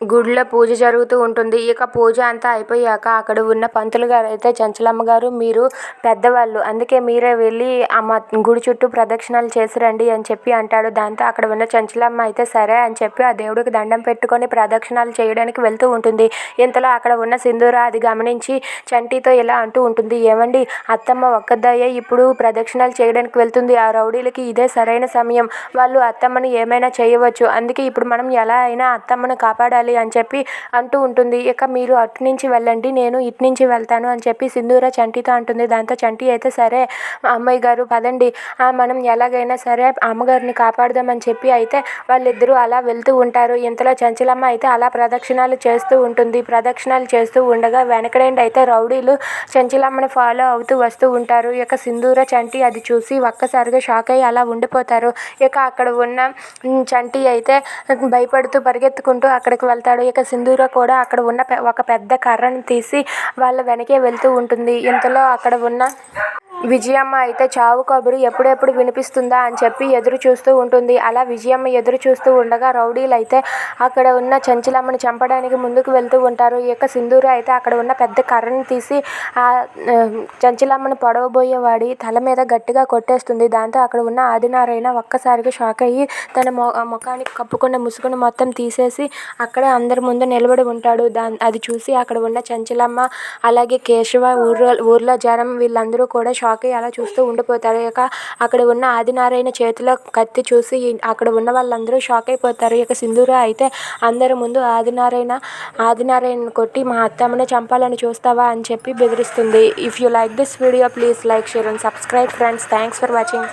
గుడిలో పూజ జరుగుతూ ఉంటుంది. ఇక పూజ అంతా అయిపోయాక అక్కడ ఉన్న పంతులు గారు అయితే చంచలమ్మ గారు మీరు పెద్దవాళ్ళు అందుకే మీరే వెళ్ళి అమ్మ గుడి చుట్టూ ప్రదక్షిణాలు చేసి రండి అని చెప్పి అంటాడు. దాంతో అక్కడ ఉన్న చంచలమ్మ అయితే సరే అని చెప్పి ఆ దేవుడికి దండం పెట్టుకొని ప్రదక్షిణాలు చేయడానికి వెళ్తూ ఉంటుంది. ఇంతలో అక్కడ ఉన్న సింధూర అది గమనించి చంటితో ఇలా అంటూ ఉంటుంది ఏమండి అత్తమ్మ ఒక్కదయ్యే ఇప్పుడు ప్రదక్షిణాలు చేయడానికి వెళ్తుంది. ఆ రౌడీలకి ఇదే సరైన సమయం. వాళ్ళు అత్తమ్మని ఏమైనా చేయవచ్చు. అందుకే ఇప్పుడు మనం ఎలా అయినా అత్తమ్మను కాపాడాలి అని చెప్పి అంటూ ఉంటుంది. ఇక మీరు అటు నుంచి వెళ్ళండి నేను ఇటు నుంచి వెళ్తాను అని చెప్పి సింధూర చంటితో అంటుంది. దాంతో చంటి అయితే సరే అమ్మాయి గారు పదండి. మనం ఎలాగైనా సరే అమ్మగారిని కాపాడదామని చెప్పి అయితే వాళ్ళిద్దరూ అలా వెళ్తూ ఉంటారు. ఇంతలో చంచలమ్మ అయితే అలా ప్రదక్షిణాలు చేస్తూ ఉంటుంది. ప్రదక్షిణాలు చేస్తూ ఉండగా వెనకడేండి అయితే రౌడీలు చంచలమ్మని ఫాలో అవుతూ వస్తూ ఉంటారు. ఇక సింధూర చంటి అది చూసి ఒక్కసారిగా షాక్ అయ్యి అలా ఉండిపోతారు. ఇక అక్కడ ఉన్న చంటి అయితే భయపడుతూ పరిగెత్తుకుంటూ అక్కడికి వెళ్తాడు. ఇక సింధూర కూడా అక్కడ ఉన్న ఒక పెద్ద కర్రను తీసి వాళ్ళ వెనకే వెళ్తూ ఉంటుంది. ఇంతలో అక్కడ ఉన్న విజయమ్మ అయితే చావు కబురు ఎప్పుడెప్పుడు వినిపిస్తుందా అని చెప్పి ఎదురు చూస్తూ ఉంటుంది. అలా విజయమ్మ ఎదురు చూస్తూ ఉండగా రౌడీలు అయితే అక్కడ ఉన్న చంచలమ్మని చంపడానికి ముందుకు వెళ్తూ ఉంటారు. ఇక సింధూరు అయితే అక్కడ ఉన్న పెద్ద కర్రను తీసి ఆ చంచలమ్మను పొడవబోయేవాడి తల మీద గట్టిగా కొట్టేస్తుంది. దాంతో అక్కడ ఉన్న ఆదినారాయణ ఒక్కసారిగా షాక్ అయ్యి తన మొ ముఖానికి కప్పుకున్న ముసుగును మొత్తం తీసేసి అక్కడే అందరి ముందు నిలబడి ఉంటాడు. దా అది చూసి అక్కడ ఉన్న చంచలమ్మ అలాగే కేశవ ఊర్లో ఊర్లో జనం వీళ్ళందరూ కూడా షాక్ షాక్ అయ్యి అలా చూస్తూ ఉండిపోతారు. ఇక అక్కడ ఉన్న ఆదినారాయణ చేతిలో కత్తి చూసి అక్కడ ఉన్న వాళ్ళందరూ షాక్ అయిపోతారు. ఇక సింధూర అయితే అందరి ముందు ఆదినారాయణ ఆదినారాయణ కొట్టి మా అత్తమ్మని చంపాలని చూస్తావా? అని చెప్పి బెదిరిస్తుంది. If you like this video please like share and subscribe friends thanks for watching